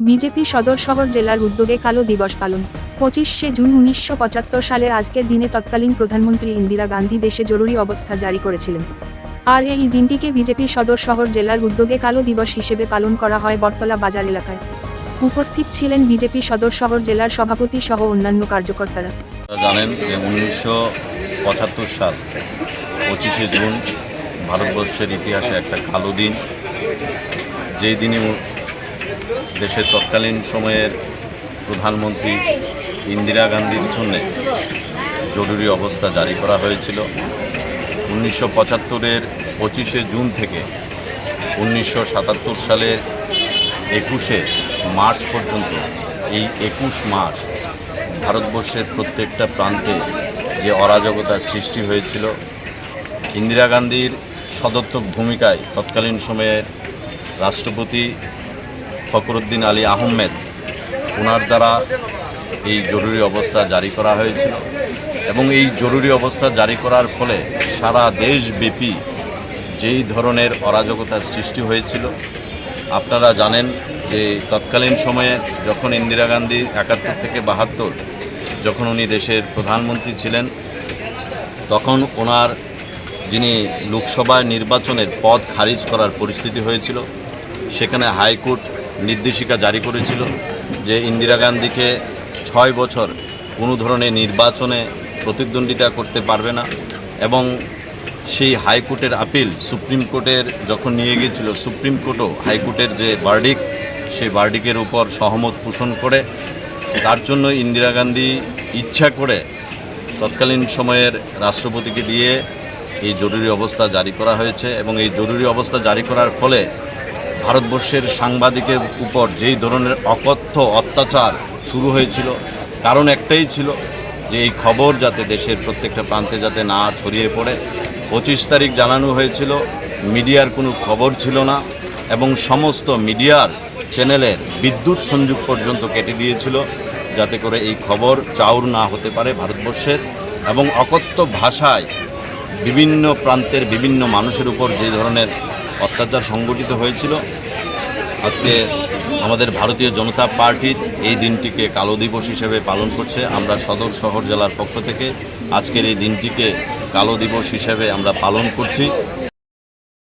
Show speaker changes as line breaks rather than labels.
BJP সদর শহর জেলার উদ্যোগে কালো দিবস পালন। পঁচিশে জুন উনিশশো সালের আজকের দিনে তৎকালীন প্রধানমন্ত্রী ইন্দিরা গান্ধী দেশে জরুরি অবস্থা জারি করেছিলেন। আর এই দিনটিকে বিজেপি সদর শহর জেলার উদ্যোগে কালো দিবস হিসেবে পালন করা হয় বটতলা বাজার এলাকায়। উপস্থিত ছিলেন বিজেপি সদর শহর জেলার সভাপতি সহ অন্যান্য কার্যকর্তারা।
জানেন যে উনিশশো পঁচাত্তর সাল, পঁচিশে জুন, ভারতবর্ষের ইতিহাসে একটা কালো দিন। যেই দিনে দেশের তৎকালীন সময়ের প্রধানমন্ত্রী ইন্দিরা গান্ধীর জন্যে জরুরি অবস্থা জারি করা হয়েছিল। উনিশশো পঁচাত্তরের পঁচিশে জুন থেকে উনিশশো সাতাত্তর সালের একুশে মার্চ পর্যন্ত এই একুশ মাস ভারতবর্ষের প্রত্যেকটা প্রান্তে যে অরাজকতার সৃষ্টি হয়েছিল, ইন্দিরা গান্ধীর সদর্থক ভূমিকায় তৎকালীন সময়ের রাষ্ট্রপতি ফখরুদ্দিন আলী আহমেদ ওনার দ্বারা এই জরুরি অবস্থা জারি করা হয়েছিল এবং এই জরুরি অবস্থা জারি করার ফলে সারা দেশব্যাপী যেই ধরনের অরাজকতার সৃষ্টি হয়েছিল, আপনারা জানেন যে তৎকালীন সময়ে যখন ইন্দিরা গান্ধী একাত্তর থেকে বাহাত্তর, যখন উনি দেশের প্রধানমন্ত্রী ছিলেন, তখন ওনার যিনি লোকসভা নির্বাচনের পদ খারিজ করার পরিস্থিতি হয়েছিল, সেখানে হাইকোর্ট নির্দেশিকা জারি করেছিল যে ইন্দিরা গান্ধীকে ছয় বছর কোনো ধরনের নির্বাচনে প্রতিদ্বন্দ্বিতা করতে পারবে না এবং সেই হাইকোর্টের আপিল সুপ্রিম কোর্টের যখন নিয়ে গিয়েছিল, সুপ্রিম কোর্টও হাইকোর্টের যে বার্ডিক সেই বার্ডিকের উপর সহমত পোষণ করে। তার জন্য ইন্দিরা গান্ধী ইচ্ছা করে তৎকালীন সময়ের রাষ্ট্রপতিকে দিয়ে এই জরুরি অবস্থা জারি করা হয়েছে এবং এই জরুরি অবস্থা জারি করার ফলে ভারতবর্ষের সাংবাদিকের উপর যেই ধরনের অকথ্য অত্যাচার শুরু হয়েছিল, কারণ একটাই ছিল যে এই খবর যাতে দেশের প্রত্যেকটা প্রান্তে যাতে না ছড়িয়ে পড়ে। পঁচিশ তারিখ জানানো হয়েছিল, মিডিয়ার কোনো খবর ছিল না এবং সমস্ত মিডিয়ার চ্যানেলের বিদ্যুৎ সংযোগ পর্যন্ত কেটে দিয়েছিল যাতে করে এই খবর চাউর না হতে পারে ভারতবর্ষের এবং অকথ্য ভাষায় বিভিন্ন প্রান্তের বিভিন্ন মানুষের উপর যে ধরনের অত্যাচার সংগঠিত হয়েছিল। আজকে আমাদের ভারতীয় জনতা পার্টির এই দিনটিকে কালো দিবস হিসেবে পালন করছে। আমরা সদর শহর জেলার পক্ষ থেকে আজকের এই দিনটিকে কালো দিবস হিসেবে আমরা পালন করছি।